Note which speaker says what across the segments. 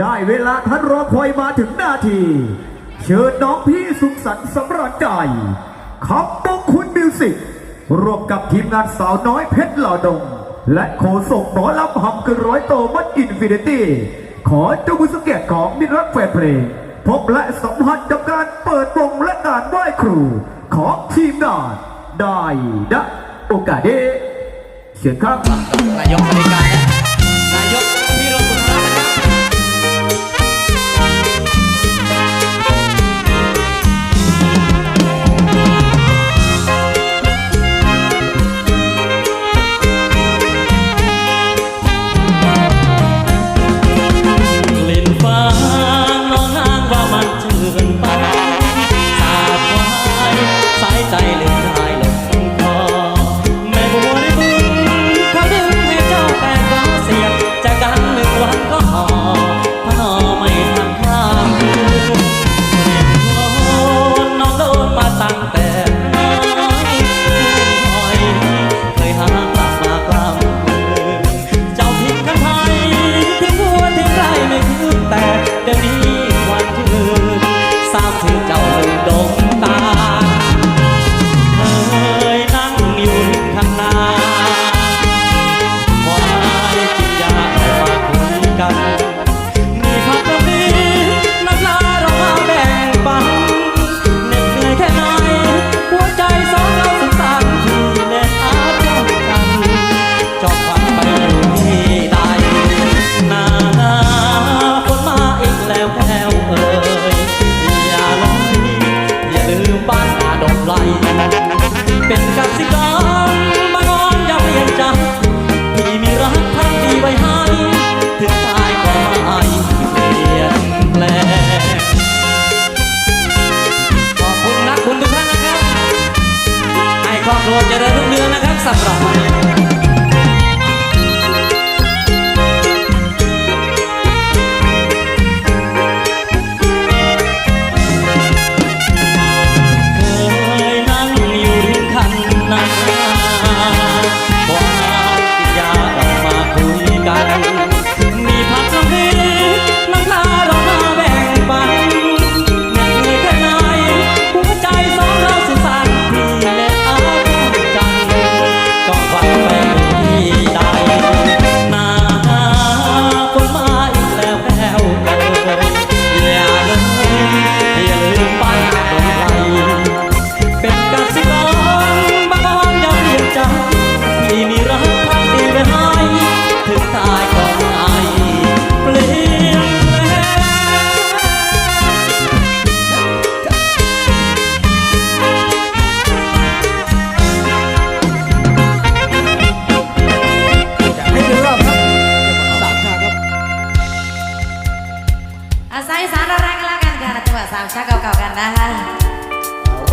Speaker 1: ได้เวลาท่านรอคอยมาถึงนาที เชิญน้องพี่สุขสันต์สำราญใจขับมงคุณมิวสิกร่วมกับทีมงานสาวน้อยเพชรหล่อดง และโคศกหมอลำหำคือร้อยโตมัดอินฟินิตี้ ขอเจ้าบุญสเกีตของนิรักแฟนเพลง พบและสัมผัสกับการเปิดวงและการไหว้ครู ของทีมงานได้ดะ
Speaker 2: โอกาสเดเสียง
Speaker 3: ครับนา
Speaker 2: ยกบริการ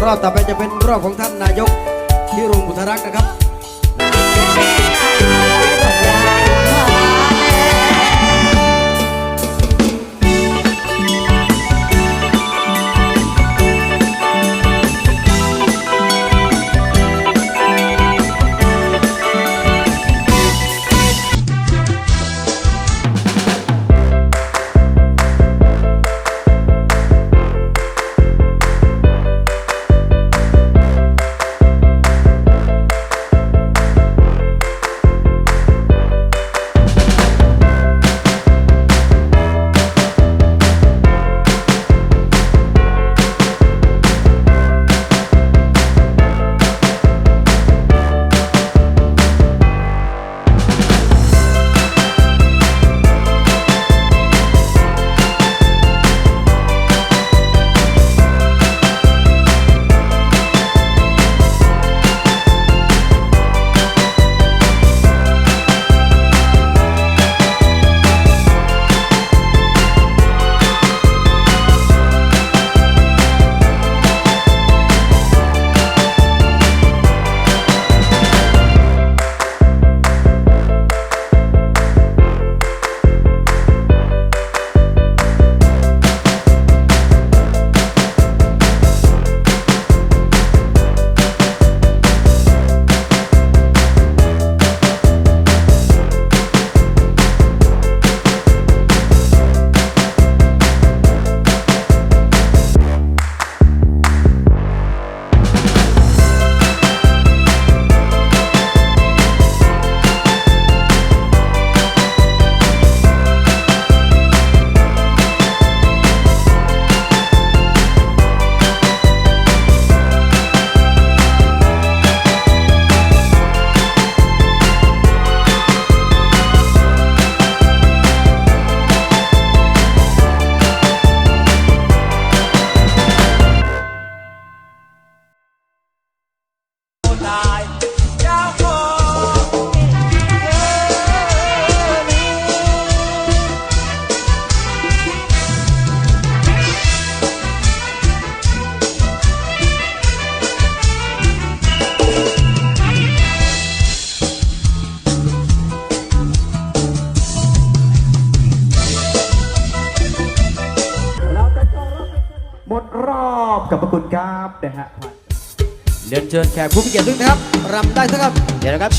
Speaker 2: รอ
Speaker 3: บ
Speaker 4: ต่อไปจะเป็นรอบของท่านนายกที่รุงบุทรักนะครับ
Speaker 1: หมดรอบกับพระคุณครับนะฮะ
Speaker 4: เรียนเชิญแขกผู้มีเกียรติทุกท่านครับรำได้สักครับ
Speaker 3: เดี๋ยวนะครับ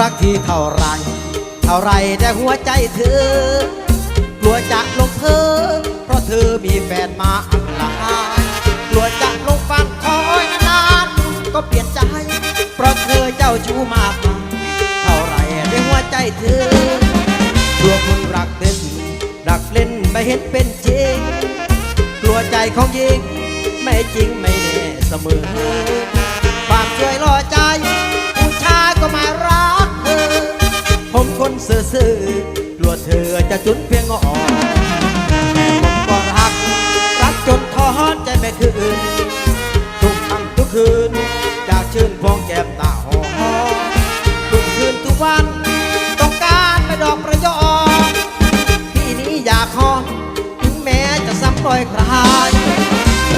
Speaker 4: รักที่เท่าไร เท่าไรแต่หัวใจเธอกลัวจะลงเธอ เธอมีแฟนมาอันลายกลัวจะลงฟังคอยนานๆก็เปลี่ยนใจ เพราะเธอเจ้าชู้มากมายเท่าไรแต่หัวใจเธอกลัวคนรักเต้นรักเล่นไม่เห็นเป็นจริง กลัวใจของหญิงไม่จริงไม่แน่เสมอ ความช่วยรอใจผู้ชายก็ม่รักเธอ ผมคนซื่อๆกลัวเธอจะจุนเพียงอ่อน คืน ทุกค่ำทุกคืนจากชื่นพวงแก้มตาหอมทุกคืนทุกวัน ต้องการไปดอกประยอที่นี้อยากหอมถึงแม้จะซ้ำรอยคลาย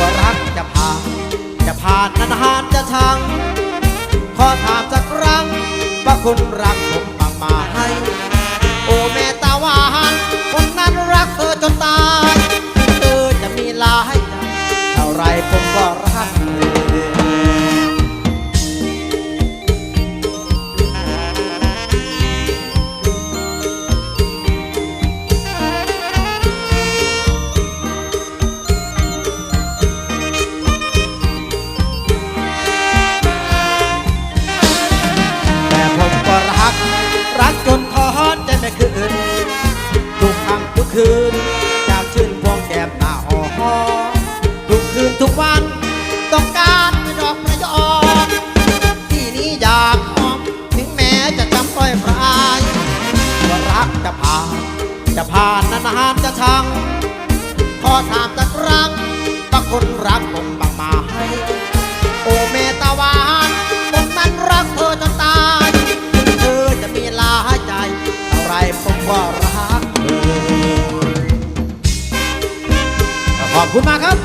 Speaker 4: ว่ารักจะผ่านจะผ่านนานๆจะชัง ขอถามสักครั้งว่าคุณรักผมบ้างไหม ชัง ขอถามสักครั้งว่าคนรักผมบ้างไหมโอเมตาวานผมนั้นรักเธอจนตายถึงเธอจะมีลาใจเท่าไรผมก็รักเธอขอบคุณมากครับ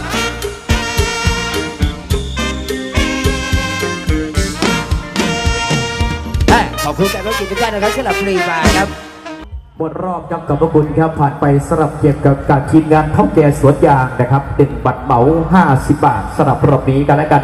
Speaker 3: ขอบคุณแต่ก็กิจการนะครับสำหรับฟรีบาร์ครับ
Speaker 1: หมดรอบครับกับพระคุณครับผ่านไปสำหรับเกี่ยวกับการทีมงานท่องแก่สวนยางนะครับเป็นบัตรเหมา 50 บาทสำหรับรอบนี้กันและกัน